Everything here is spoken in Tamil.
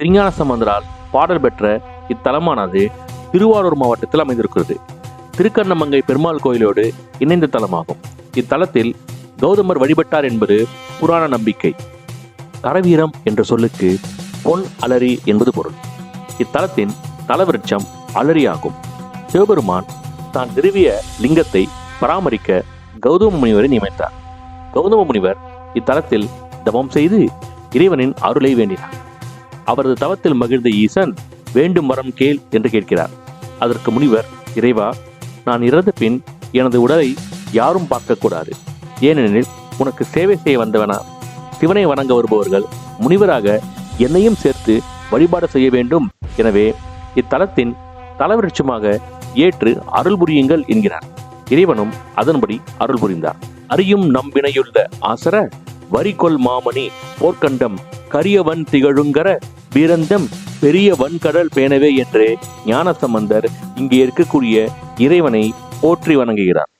திருஞான சம்பந்தரால் பாடல் பெற்ற இத்தலமானது திருவாரூர் மாவட்டத்தில் அமைந்திருக்கிறது. திருக்கண்ணமங்கை பெருமாள் கோயிலோடு இணைந்த தலமாகும். இத்தலத்தில் கௌதமர் வழிபட்டார் என்பது புராண நம்பிக்கை. கரவீரம் என்ற சொல்லுக்கு பொன் அலரி என்பது பொருள். இத்தலத்தின் தலவிருட்சம் அலரியாகும். சிவபெருமான் தான் நிறுவிய லிங்கத்தை பராமரிக்க கௌதம முனிவரை நியமித்தார். கௌதம முனிவர் இத்தலத்தில் தவம் செய்து இறைவனின் அருளை வேண்டினார். அவரது தவத்தில் மகிழ்ந்த ஈசன் வேண்டும் மரம் கேள் என்று கேட்கிறார். அதற்கு முனிவர் இறைவா நான் இறந்த பின் எனது உடலை யாரும் பார்க்கக்கூடாது. ஏனெனில் உனக்கு சேவை செய்ய வந்தவனா? சிவனை வணங்க வருபவர்கள் முனிவராக என்னையும் சேர்த்து வழிபாடு செய்ய வேண்டும். எனவே இத்தலத்தின் தலவிருட்சமாக ஏற்று அருள் புரியுங்கள் என்கிறார். இறைவனும் அதன்படி அருள் புரிந்தார். அறியும் நம்பினையுள்ள ஆசர வரிகொள் மாமணி போர்க்கண்டம் கரியவன் திகழுங்கர வீரந்தம் பெரிய வன்கடல் பேணவே என்று ஞானசம்பந்தர் இங்கே இருக்கக்கூடிய இறைவனை போற்றி வணங்குகிறார்.